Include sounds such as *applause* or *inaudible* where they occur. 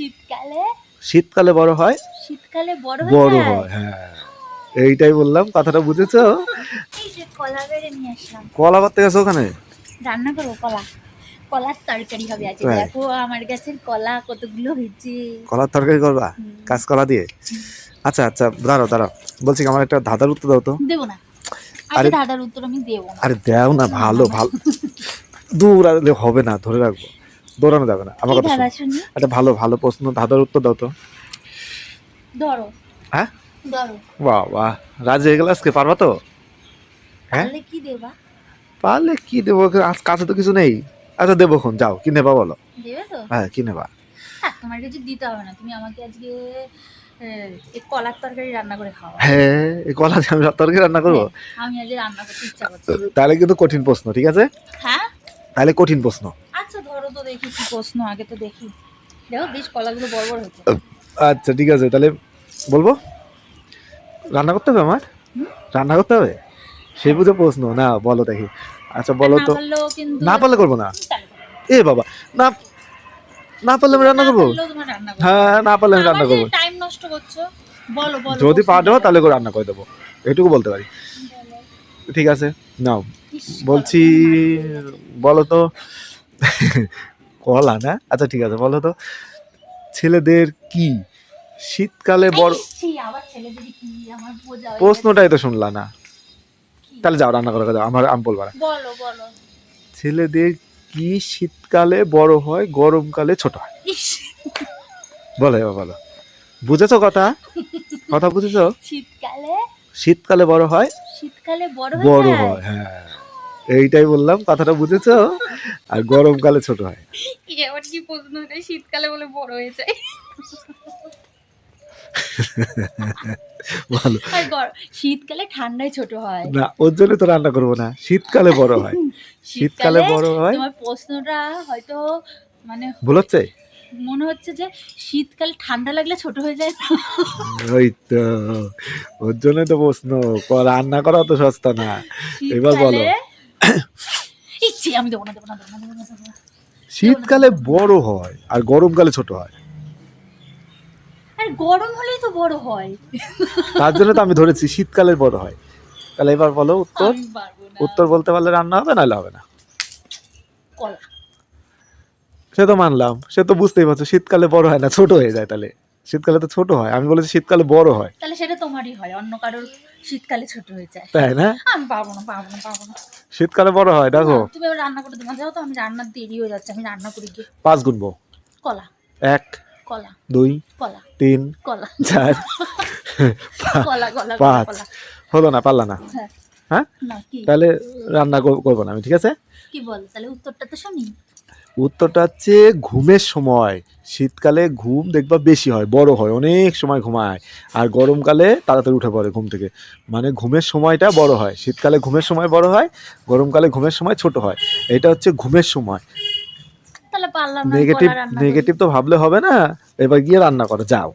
শীতকালে? শীতকালে বড় হয়? শীতকালে বড় বড় হয় হ্যাঁ। এইটাই বললাম কথাটা বুঝেছ? এই যে কলা বেড়ে নিয়ে আসলাম। কলা করতে গেছো ওখানে? রান্না করব কলা। কলার তরকারি হবে আজকে। দেখো আমার গাছের কলা কতগুলো হয়েছে। কলার তরকারি করবা? দিয়ে? আচ্ছা আচ্ছা দাঁড়াও দাঁড়াও। বলছি আমার একটা ধাঁধার উত্তর দাও তো। দেবো না। আরে- আরে উত্তর আমি দেবো আরে দাও না ভালো ভালো। দূর আরে হবে না ধরে রাখব। দৌড়ানো যাবে না আমার কথা শোনো। একটা ভালো ভালো প্রশ্ন ধাঁধার উত্তর দাও তো। ধরো। হ্যাঁ? বাহ বাহ রাজি হয়ে গেল আজকে পারবা তো? হ্যাঁ? তাহলে কি দেবা? পারলে কি দেবো? আজ কাছে তো কিছু নেই। আচ্ছা দেবো খন যাও কি নেবা বলো? দেবে তো? হ্যাঁ কি নেবা? হ্যাঁ তোমার কিছু দিতে হবে না। তুমি আমাকে আজকে এই কলার তরকারি রান্না করে খাওয়া হ্যাঁ এই কলা আমি তরকারি রান্না করব? আমি আজ রান্না করতে ইচ্ছা করছে। তাহলে কিন্তু কঠিন প্রশ্ন ঠিক আছে? হ্যাঁ? তাহলে কঠিন প্রশ্ন। তো দেখি কি প্রশ্ন আগে তো দেখি। দেখো বেশ কলাগুলো বড় বড় হয়েছে। আচ্ছা ঠিক আছে তাহলে বলব? রান্না করতে হবে আমার? রান্না করতে হবে? সেই বুঝে প্রশ্ন না বলো দেখি। আচ্ছা বলো তো। না পারলে করব না? এ বাবা না না পারলে আমি রান্না করব? হ্যাঁ না পারলে আমি রান্না করব। টাইম নষ্ট করছ বলো বলো যদি পারো তাহলে রান্না করে দেবো। এটুকু বলতে পারি। ঠিক আছে নাও। বলছি বলো তো কলা না? আচ্ছা ঠিক আছে বলো তো। ছেলেদের কি? শীতকালে বড় হয়ে প্রশ্নটাই তো শুনলা না। তাহলে যাও রান্না করে যাও আমার আমি বলব না। ছেলেদের কি শীতকালে বড় হয় গরমকালে ছোট হয়? বলো এবার বলো। বুঝেছ কথা? কথা বুঝেছ? শীতকালে? শীতকালে বড় হয় শীতকালে বড় বড় হয় হ্যাঁ। এইটাই বললাম কথাটা বুঝেছ? আর গরমকালে ছোট হয়। কি কি প্রশ্ন শীতকালে বলে বড় হয়ে যায়। ভালো শীতকালে ঠান্ডায় ছোট হয়। না ওর জন্য তো রান্না করব না। শীতকালে বড় হয়। শীতকালে বড় হয়। তোমার প্রশ্নটা হয়তো মানে ভুল হচ্ছে? মনে হচ্ছে যে শীতকালে ঠান্ডা লাগলে ছোট হয়ে যায়। ওই তো। ওর জন্য তো প্রশ্ন। রান্না করা তো সস্তা না। এবার বলো। *coughs* শীতকালে- আমি দেবো না দেবো না দেবো না। শীতকালে বড় হয় আর গরমকালে ছোট হয়। আর গরম হলেই তো বড় হয়। তার জন্য তো আমি ধরেছি শীতকালে বড় হয়। তাহলে এবার বলো উত্তর। উত্তর বলতে পারলে রান্না হবে নাহলে হবে না? সে তো মানলাম সে তো বুঝতেই পারছ শীতকালে বড় হয় না ছোট হয়ে যায় তাহলে। শীতকালে তো ছোট হয়। আমি বলেছি শীতকালে বড় হয়। তাহলে সেটা তোমারই হয় অন্য কারোর শীতকালে ছোট হয়ে যায়। তাই না? আমি পারব না পারব না পারব না। শীতকালে বড় হয় দেখো। তুমি এবার রান্না করে তোমার যাও তো আমি রান্নার দেরি হয়ে যাচ্ছে আমি রান্না করি গিয়ে। পাঁচ গুনবো কলা। এক কলা। দুই কলা। তিন কলা। চার *laughs* কলা কলা কলা পাঁচ। হলো না পারলা না? হ্যাঁ। হ্যাঁ? না কি? তাহলে রান্না কর- করব না আমি ঠিক আছে? কি বল তাহলে উত্তরটা তো শুনি। উত্তরটা হচ্ছে ঘুমের সময়। শীতকালে ঘুম দেখবা বেশি হয় বড় হয় অনেক সময় ঘুমায়। আর গরমকালে তাড়াতাড়ি উঠে পড়ে ঘুম থেকে। মানে ঘুমের সময়টা বড় হয়। শীতকালে ঘুমের সময় বড় হয় গরমকালে ঘুমের সময় ছোট হয়। এটা হচ্ছে ঘুমের সময়। নেগেটিভ। নেগেটিভ তো ভাবলে হবে না। এবার গিয়ে রান্না করো যাও।